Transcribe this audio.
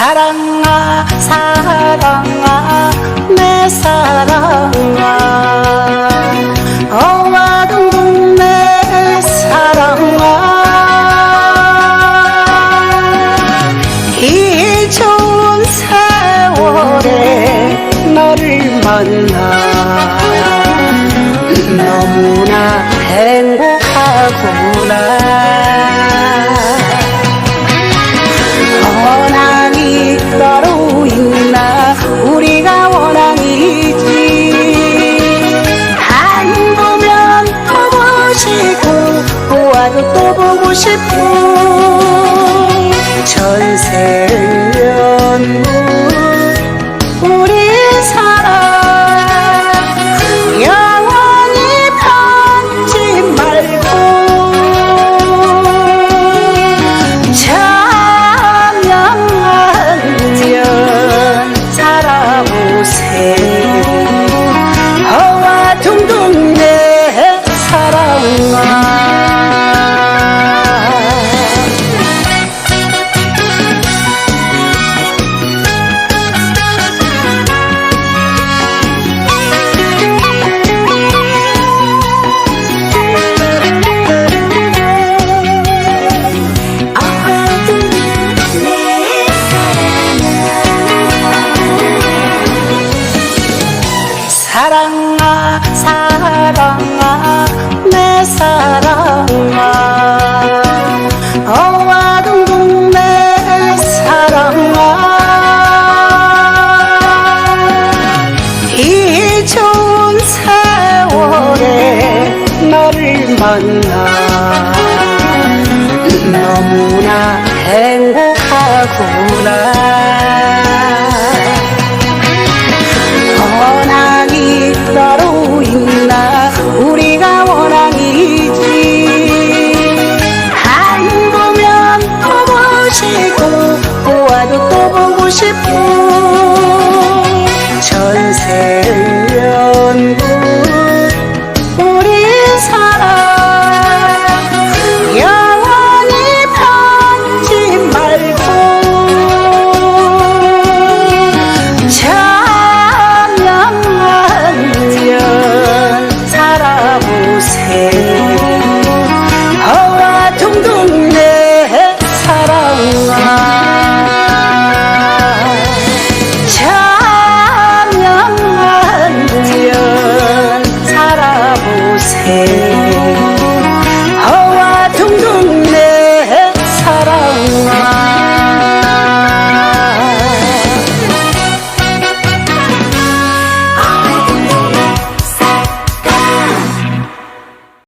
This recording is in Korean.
사랑아 사랑아 내 사랑아. 어마둥둥 내 사랑아. 이 좋은 세월에 너를 만나. 너무나 행복하구나. 보고 만나. 너무나 행복하구나